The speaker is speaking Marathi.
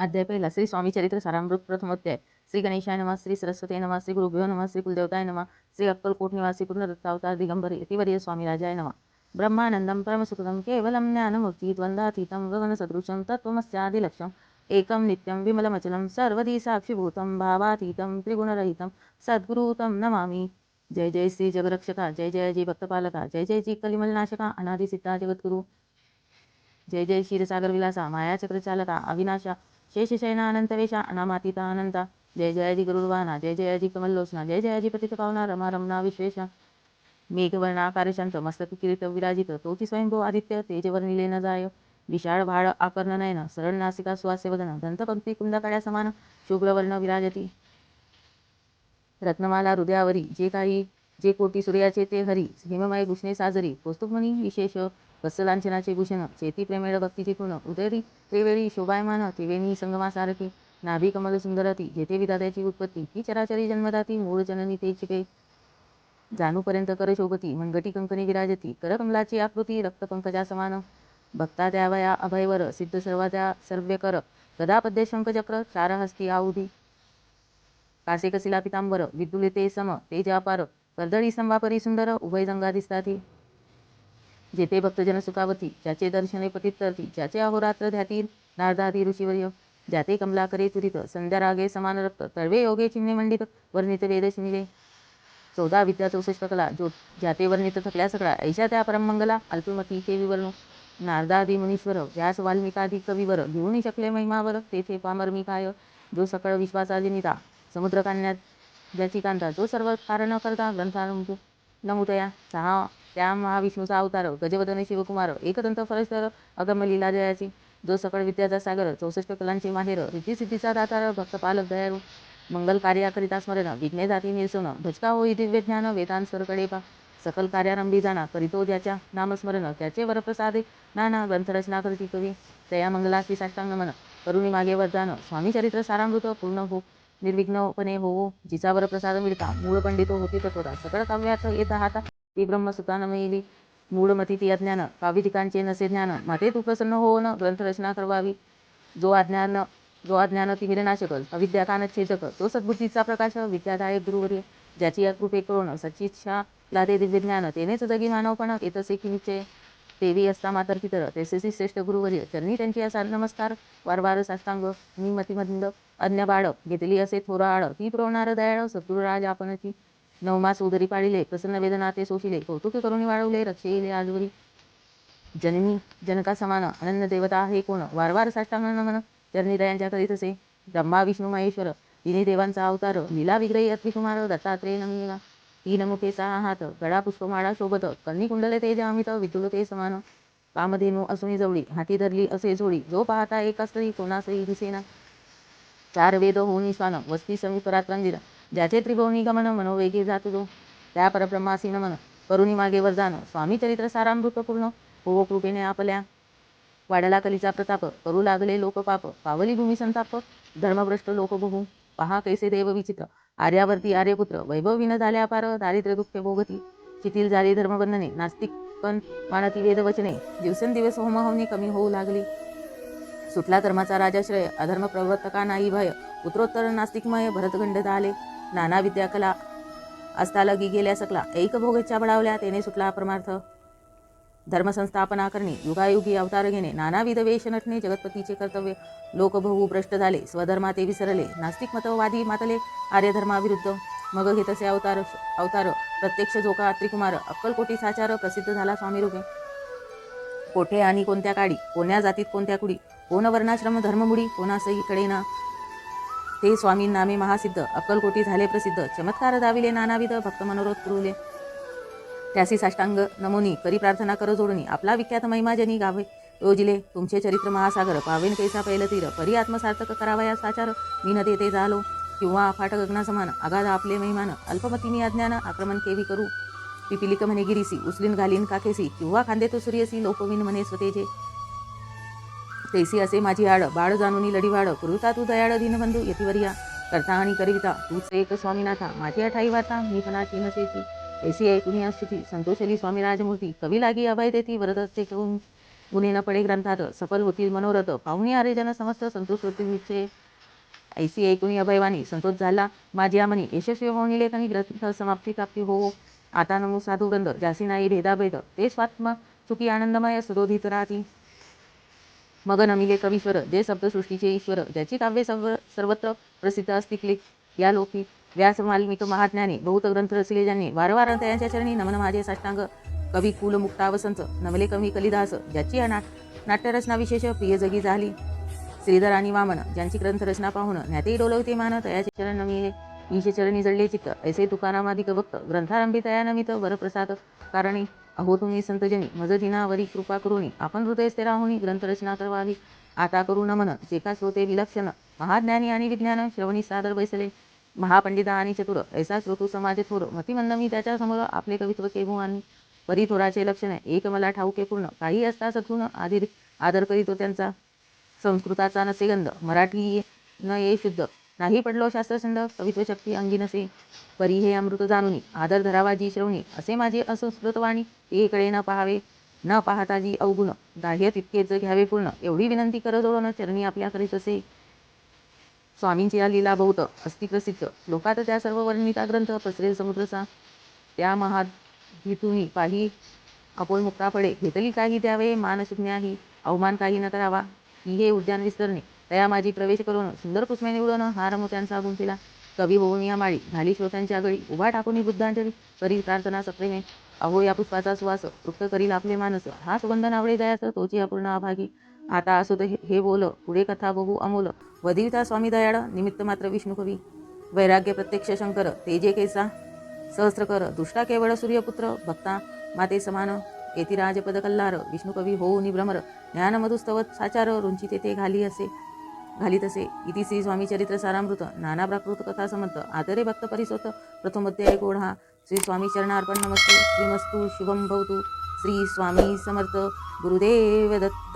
अध्याय पहिला. श्री स्वामी चरित्र सारामृत प्रथमोध्याय श्री गणेशाय नमः श्री सरस्वती नमः श्री गुरुभ्यो नमः श्री कुलदेवताय नमः श्री अक्कलकोट निवासी पूर्णदत्तावतार दिगंबर यतिवर्य स्वामीराजाय नमः. ब्रह्मानन्दं परमसुखदं केवलं ज्ञानमुक्तिद्वन्द्वातीतं गगनसदृशं तत्त्वमस्यादिलक्ष्यम् एकं नित्यं विमलमचलं सर्वधी साक्षिभूतं भावातीतं त्रिगुणरहितं सद्गुरुतं नमामि. जय जय श्री जगरक्षका जय जय जी भक्तपालका जय जय जी कलिमलनाशका अनादिसिद्धा जगद्गुरु. जय जय क्षीरसागर विलासा मायाचक्र चालका अविनाशा शेषशयना अनंतवेशा अनामातीता अनंता जय जयाजी गरुडवाहना जय जयाजी कमललोचना जय जयाजी पतित पावना रमा रमणा विश्वेशा। मेघवर्णा कार्यशांत मस्तक किरीट विराजित तोची स्वयंभू आदित्य तेजवर न जाय। विशाळ भाळ आकर्ण नयन सरळ नासिका सुवास्य वदन दंतपंक्ती कुंदकाळ्या समान शुभ्रवर्ण विराजती। रत्नमाला हृदयावरी जे काही जे कोटी सूर्याचे ते हरी हिममय भूषणे साजरी कौस्तुभमणी विशेष वत्सलांचनाचे भूषण चेती प्रेमेळ भक्तीची पूर्ण उदरी त्रिवेळी शोभायमान त्रिवेणी संगमासारखी नाभी कमल सुंदरती जेथे विधात्याची उत्पत्ती ही चराचरी जन्मदाती मूळ जननी ते चिपे जाणूपर्यंत कर शोभती मनगटी कंकणी विराजती कर कमलाची आकृती रक्तपंकजा समान भक्ता द्यावया अभयवर सिद्ध सर्वा सर्व्य कर गदा पद्य शंखचक्र चार हस्ती आऊधी कासे कसिला पितांबर विद्युलिते सम तेज अपार कर्दळी संवापरी सुंदर उभय जंगा दिसताती जेथे भक्तजन सुखावती ज्याचे दर्शने पतित तरती ज्याचे अहोरात्र ध्यातील नारदादी ऋषीवर्य ज्याते कमला करे तुरित संध्या रागे समान रक्त तळवे योगे चिन्हे मंडित वर्णित वेद शिमिले चौदा विद्या चौसष्ट कला जो ज्याते वर्णित थकल्या सगळा ऐशा त्या परमंगला अल्पमती ते विवर्ण. नारदादी मुनीश्वर व्यास वाल्मिकादी कविवर घेऊन शकले महिमावर तेथे पामर मी काय जो सकळ विश्वासा समुद्रकान्यात समुद्र ज्याची कांता जो सर्व कारण करता ग्रंथारंभ नमुतया सहा त्या महाविष्णूचा अवतार गजवदन शिवकुमार एकदंत फरस्तर अगम लीला जयाची. जो सकळ विद्याचा सागर चौसष्ट कलांची माहेर रिद्धिसिद्धीचा दातार भक्तपालक दयाळू. मंगल कार्याकरिता स्मरण विघ्ने जाती निरसन भजका होई दिव्य ज्ञान वेदांसरकडे पा. सकल कार्यारंभी जाणा करीतो ज्याच्या नामस्मरण त्याचे वरप्रसादे नाना ग्रंथरचना करती कवी. तया मंगलासी साष्टांग मन करुणी मागे वरदान स्वामी चरित्र सारामृत पूर्ण हो निर्विघ्नपणे होवो जिचा वरप्रसाद मिळता. मूळ पंडितो होती तत्वता सकळ काव्यात येता हाता ती ब्रह्मसुतान मिळली मूळमती ती अज्ञान. काव्यिकांचे नसे ज्ञान. माते तू प्रसन्न होऊन ग्रंथरचना करवावी. जो अज्ञान जो अज्ञान ती विरनाशक अविद्या कानच्छेदक तो सद्बुद्धीचा प्रकाश. विद्यादायक गुरुवर्य. ज्याची या कृपे करून सचिच्छा लादे दिव्य ज्ञान. तेनेच जगी मानवपण. येतसे की निश्चय तेवी असता मातर पितर तेसेसी श्रेष्ठ गुरुवर्य. चरणी त्यांची असा नमस्कार. वारवार साष्टांग. मी मतिमंद. अज्ञ बाळ. घेतली असे थोरा आळ. ती पुरवणार दयाळ. सद्गुरुराज आपणची नवमास उदरी पाडिले प्रसन्न वेदना ते सोशिले कौतुक करून वाळवले रक्षेले आजवरी जननी जनका समान. अनन्य देवता हे कोण? वारवार साष्टांग नमन. चरणी दयांच्या करीतसे ब्रह्मा विष्णू महेश्वर. तिने देवांचा अवतार. लीला विग्रही अत्रिकुमार दत्तात्रेय नमिला तीन सहा हात गळा पुष्पमाळा शोभत कर्णी कुंडले तेज अमित विदुल ते समान. कामधेनू असुनी जवळी हाती धरली असे जोडी. जो पाहता एका स्त्री कोणासही दिसेना. चार वेद होऊन श्वान वस्ती समी परात्रांजिरा ज्याचे त्रिभुवनी गमन मनोवेगी जात जो. त्या परब्रह्मासी नमन करुणी मागे वरदान स्वामी चरित्र सारामृत पूर्ण हो कृपेने आपल्या. वाढला कलीचा प्रताप करू लागले लोकपाप. पावली भूमी संताप धर्मभ्रष्ट लोक पहा कैसे देव विचित्र. आर्यावर्ती आर्यपुत्र वैभव विन झाल्या अपार दारिद्र्य दुःखे भोगती शिथिल झाली धर्मबंधने नास्तिक पण मानती वेदवचने दिवसेंदिवस होमहवनी कमी होऊ लागली. सुटला धर्माचा राजाश्रय अधर्म प्रवर्तका नाही भय पुत्रोत्तर नास्तिकमय भरतगंड आले नाना विद्या कला असता लगी गेल्या सकला एक भोगेच्या बळावल्या तेने सुटला परमार्थ धर्मसंस्थापना करणे युगायुगी अवतार घेणे नानाविध वेश नटणे जगतपतीचे कर्तव्य लोकबहू भ्रष्ट झाले स्वधर्मा ते विसरले नास्तिक मतवादी मातले आर्यधर्माविरुद्ध. मग घेतसे अवतार अवतार प्रत्यक्ष जोका त्रिकुमार अक्कलकोटी साचार प्रसिद्ध झाला स्वामी रूपे. कोठे आणि कोणत्या काळी कोण्या जातीत कोणत्या कुडी कोण वर्णाश्रम धर्ममुडी कोणासही कडेना ते स्वामी नामे महासिद्ध अक्कलकोटी झाले प्रसिद्ध चमत्कार दाविले नानाविध भक्त मनोरोध पुरवले. त्यासी साष्टांग नमोनी करी प्रार्थना कर जोडणी आपला विख्यात महिमाजनी गावे योजिले तुमचे चरित्र महासागर पावेन कैसा पैल तीर परी आत्मसार्थक करावया साचार मी न देते झालो किंवा अफाट गगनासमान आगाध आपले महिमान अल्पमती मी अज्ञान आक्रमण केवी करू. पिपिलिक म्हणे गिरीसी उचलीन घालीन काकेसी किंवा खांदे तो सूर्यसी लोपविन म्हणे स्वतेजे. तैसी असे माझी आड बाळ जाणूनी लढीवाड कुरुता तू दयाळ दीनबंधू यतिवर्या. करता आणि करिता तूच एक स्वामीनाथा माझी आठाई वार्ता मी फनाची नसेची. ऐसी ऐकुनी स्तुती संतोषली स्वामीराजमूर्ती कवी लागी अभय देती वरदत्ते करून गुन्हे न पडे ग्रंथात सफल होतील मनोरथ पाहुणी आरे जन समस्त संतोष होतील ऐसी ऐकुणी अभयवाणी संतोष झाला माझ्या मनी यशस्वी होऊन लेखनी ग्रंथ समाप्ती प्राप्ती हो आता नमो साधू ग्रंथ जासी नाही भेदाभेद ते स्वात्म सुखी आनंदमय सुरोधित राहती मग नमिले कवीश्वर जे शब्दसृष्टीचे ईश्वर ज्याची काव्ये सर्व सर्वत्र प्रसिद्ध असतील या लोकी व्यास वाल्मिक महाज्ञाने बहुत ग्रंथ रचले ज्यांनी वारंवार त्यांच्या चरणी नमन माझे साष्टांग. कवी कुल मुक्तावसंत नमले नवले कवी कलिदास ज्याची ना नाट्यरचना विशेष प्रिय जगी झाली. श्रीधर आणि वामन ज्यांची ग्रंथरचना पाहून ज्ञाते डोलवते मान तयाचे चरण नमी ईशे चरणी जडले चित्त. ऐसे तुकारामाधिक भक्त ग्रंथारंभी तया नमित वरप्रसाद कारणी. अहो तुम्ही संतजनी मज दिनावरी कृपा करुणी. आपण हृदय स्थिराहुनी ग्रंथरचना करवावी. आता करू नमन जे का श्रोते विलक्षण. महाज्ञानी आणि विज्ञान श्रवणी सादर बैसले. महापंडिता आणि चतुर ऐसा श्रोतू समाज थोर. मतिमंद मी त्याच्यासमोर आपले कवित्व केव्हू आणि परी थोराचे लक्षण एक मला ठाऊके पूर्ण. काही असता सथून आदिर आदर करीतो त्यांचा. संस्कृताचा नसे गंध. मराठी न ये शुद्ध. नाही पडलो शास्त्रछंद कवित्व शक्ती अंगी नसे. परी हे अमृत जाणुनी आदर धरावा जी श्रवणी असे माझे असंस्कृत वाणी. एकडे न पाहावे. न पाहता जी अवगुण. दाह्य तितकेच घ्यावे पूर्ण. एवढी विनंती करत चरणी आपल्या करीत असे स्वामींची या लीला बहुत अस्ति प्रसिद्ध लोकात त्या सर्व वर्णिता ग्रंथ पसरेल समुद्रचा. त्या महाधीतुनी पाही अपोल मुक्ता फळे घेतली काही द्यावे मान सुज्ञाही अवमान काही न करावा. ही हे उद्यान विस्तरणे. तया माझी प्रवेश करून सुंदर कुसमे निवडून हार मोत्यांचा गुंफिला कवी होऊन या माळी. झाली श्रोत्यांच्या गळी उभा टाकून बुद्धांजली. करी प्रार्थना सप्रेमे अहो या पुष्पाचा सुवास. तृप्त करील आपले मानस. हा सुगंध नावडे दयास तोची अपूर्ण अभागी. आता असो हे हे बोल पुढे कथा बहु अमोल. वधिविता स्वामी दयाळ निमित्त मात्र विष्णू कवी. वैराग्य प्रत्यक्ष शंकर तेजे केसा. सहस्र कर दुष्टा केवळ सूर्यपुत्र भक्ता माते समान. येती राजपद कल्लार विष्णू कवी होऊ निभ्रमर. ज्ञान मधुस्तवत साचार रुंची तेथे घाली असे. घालीत असे. इति श्री स्वामी चरित्र सारामृत नाना प्राकृत कथा समंत. आदरे भक्त परिसोत प्रथम अध्याय गोढा. श्री स्वामी चरणार्पण नमस्ते. श्रीमस्तु शुभम भवतु. श्री स्वामी समर्थ. गुरुदेव दत्त.